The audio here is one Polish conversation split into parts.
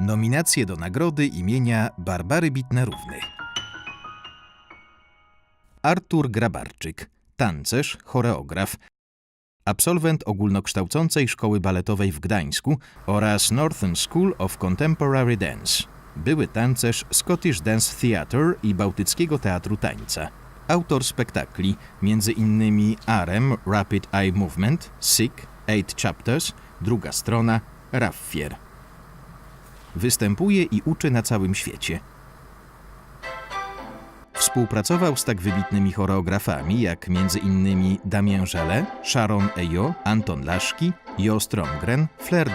Nominacje do nagrody imienia Barbary Bitnerówny. Artur Grabarczyk, tancerz, choreograf, absolwent ogólnokształcącej szkoły baletowej w Gdańsku oraz Northern School of Contemporary Dance. Były tancerz Scottish Dance Theatre i Bałtyckiego Teatru Tańca. Autor spektakli, innymi Arem Rapid Eye Movement, Sick, Eight Chapters, Druga Strona, Raffier. Występuje i uczy na całym świecie. Współpracował z tak wybitnymi choreografami jak m.in. Damien Żele, Sharon Ejo, Anton Laszki, Jo Stromgren, Flair.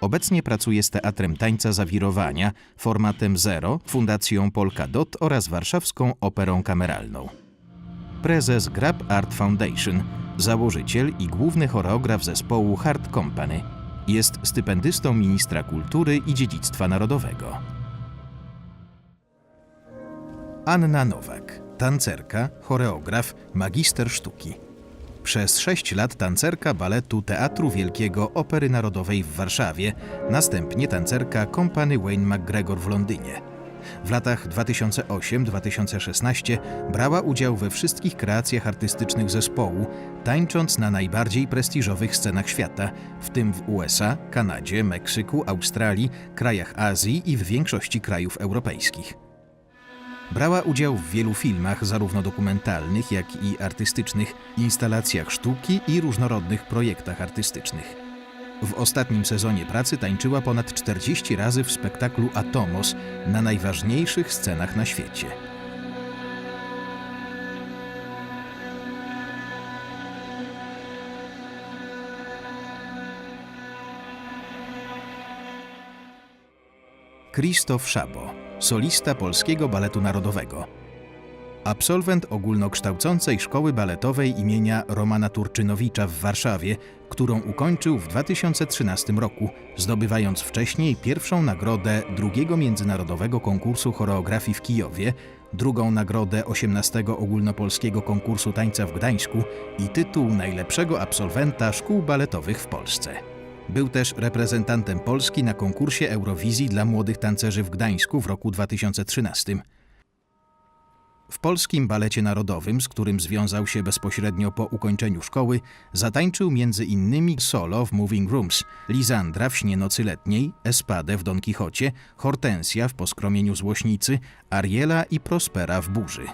Obecnie pracuje z Teatrem Tańca Zawirowania, formatem Zero, Fundacją Polka Dot oraz Warszawską Operą Kameralną. Prezes Grab Art Foundation, założyciel i główny choreograf zespołu Hard Company. Jest stypendystą Ministra Kultury i Dziedzictwa Narodowego. Anna Nowak, tancerka, choreograf, magister sztuki. Przez sześć lat tancerka baletu Teatru Wielkiego Opery Narodowej w Warszawie, następnie tancerka Kompany Wayne McGregor w Londynie. W latach 2008-2016 brała udział we wszystkich kreacjach artystycznych zespołu, tańcząc na najbardziej prestiżowych scenach świata, w tym w USA, Kanadzie, Meksyku, Australii, krajach Azji i w większości krajów europejskich. Brała udział w wielu filmach, zarówno dokumentalnych, jak i artystycznych, instalacjach sztuki i różnorodnych projektach artystycznych. W ostatnim sezonie pracy tańczyła ponad 40 razy w spektaklu Atomos na najważniejszych scenach na świecie. Krzysztof Szabo, solista Polskiego Baletu Narodowego. Absolwent ogólnokształcącej szkoły baletowej imienia Romana Turczynowicza w Warszawie, którą ukończył w 2013 roku, zdobywając wcześniej pierwszą nagrodę drugiego międzynarodowego konkursu choreografii w Kijowie, drugą nagrodę 18 ogólnopolskiego konkursu tańca w Gdańsku i tytuł najlepszego absolwenta szkół baletowych w Polsce. Był też reprezentantem Polski na konkursie Eurowizji dla młodych tancerzy w Gdańsku w roku 2013. W polskim balecie narodowym, z którym związał się bezpośrednio po ukończeniu szkoły, zatańczył m.in. solo w Moving Rooms, Lizandra w Śnie Nocy Letniej, Espadę w Don Kichocie, Hortensja w Poskromieniu Złośnicy, Ariela i Prospera w Burzy.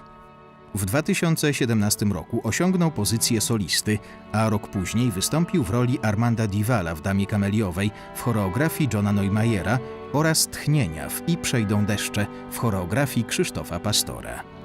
W 2017 roku osiągnął pozycję solisty, a rok później wystąpił w roli Armanda Divala w Damie Kameliowej w choreografii Johna Neumeyera oraz Tchnienia w I przejdą deszcze w choreografii Krzysztofa Pastora.